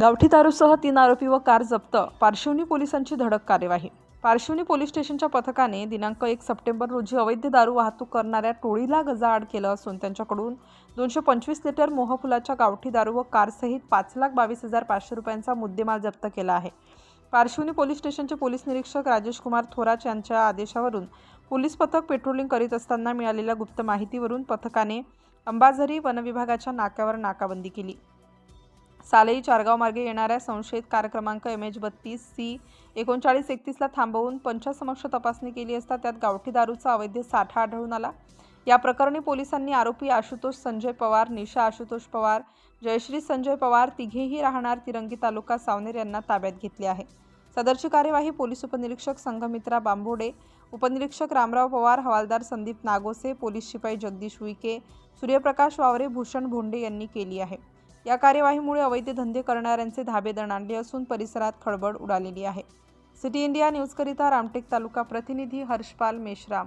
गावठी दारूसह तीन आरोपी व कार जप्त. पार्श्वनी पोलिसांची धडक कार्यवाही. पार्श्वनी पोलीस स्टेशनच्या पथकाने दिनांक एक सप्टेंबर रोजी अवैध दारू वाहतूक करणाऱ्या टोळीला गजाआड केलं असून त्यांच्याकडून दोनशे पंचवीस लिटर मोहफुलाच्या गावठी दारू व कारसहित पाच लाख बावीस हजार पाचशे रुपयांचा मुद्देमाल जप्त केला आहे. पार्श्वनी पोलीस स्टेशनचे पोलीस निरीक्षक राजेश कुमार थोरात यांच्या आदेशावरून पोलीस पथक पेट्रोलिंग करीत असताना मिळालेल्या गुप्त माहितीवरून पथकाने अंबाझरी वनविभागाच्या नाक्यावर नाकाबंदी केली. सालेई चारगाव मार्गे येणाऱ्या संशयित कार क्रमांक एम एच बत्तीस सी एकोणचाळीस एकतीसला थांबवून पंचासमक्ष तपासणी केली असता त्यात गावठी दारूचा अवैध साठा आढळून आला. या प्रकरणी पोलिसांनी आरोपी आशुतोष संजय पवार निशा आशुतोष पवार जयश्री संजय पवार तिघेही राहणार तिरंगी तालुका सावनेर यांना ताब्यात घेतले आहे. सदरची कार्यवाही पोलीस उपनिरीक्षक संघमित्रा बांबोडे उपनिरीक्षक रामराव पवार हवालदार संदीप नागोसे पोलीस शिपाई जगदीश उईके सूर्यप्रकाश वावरे भूषण भोंडे यांनी केली आहे. या कार्यवाहीमुळे अवैध धंदे करणाऱ्यांचे धाबे दणाणले असून परिसरात खळबळ उडालेली आहे. सिटी इंडिया न्यूजकरिता रामटेक तालुका प्रतिनिधी हर्षपाल मेश्राम.